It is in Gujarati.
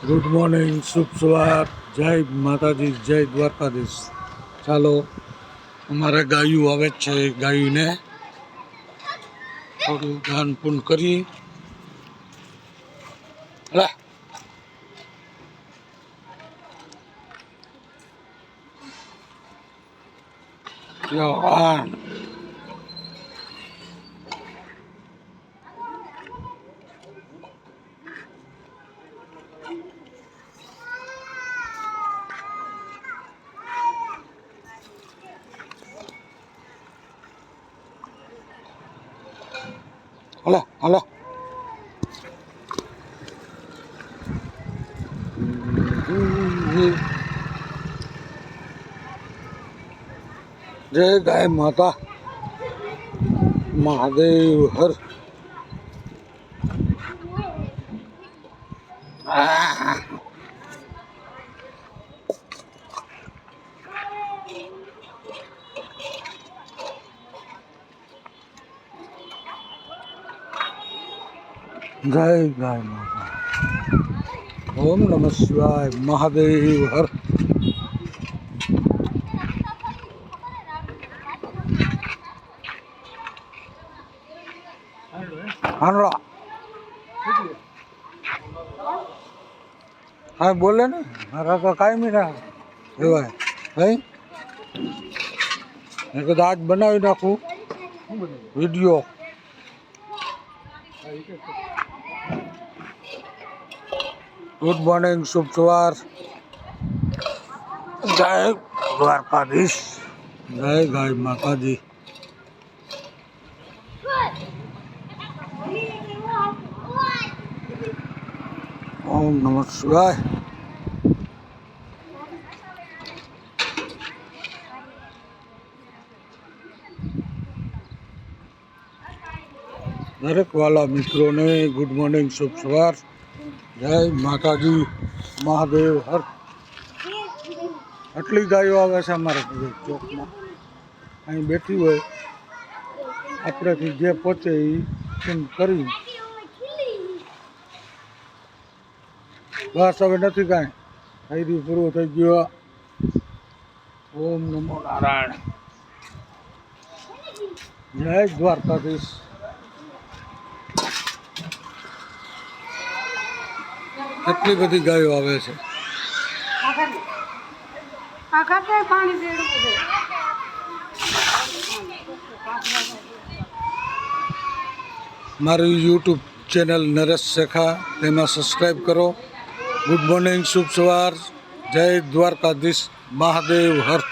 ગુડ મોર્નિંગ શુભ સવાર જય માતાજી જય દ્વારકાધીશ ચાલો અમારે ગાયું આવે જ છે ગાયુંને. થોડું ધ્યાન પૂન કરી. હા હાલો હાલો જય ગાય માતા મહાદેવ હર આ. જય ગાય માતા ઓમ નમઃ શિવાય, મહાદેવ, હર. હાનડા હા, બોલે ને. મારા તો કાંઈ ના એવાય હઈ મેં કીધું આજ બનાવી નાખું. વીડિયો. ગુડ મોર્નિંગ શુભ સવાર જય દ્વારકાધીશ જય ગાય માતાજી ઓમ નમઃ શિવાય દરેક વાલા મિત્રોને ગુડ મોર્નિંગ શુભ સવાર જય માતાજી, મહાદેવ, હર. આટલી ગાયો આવે છે અમારા ચોકમાં. અહીં બેઠી હોય, આપણેથી જે પહોંચે એ કરી. બસ હવે નથી કાંઈ. રહ્યું પૂરું થઈ ગયો. ઓમ નમો નારાયણ. જય દ્વારકાધીશ. કેટલી બધી ગાયો આવે છે? મારું યુટ્યુબ ચેનલ નરેશ શેખા, તેમાં સબસ્ક્રાઈબ કરો. ગુડ મોર્નિંગ શુભ સવાર. જય દ્વારકાધીશ મહાદેવ, હર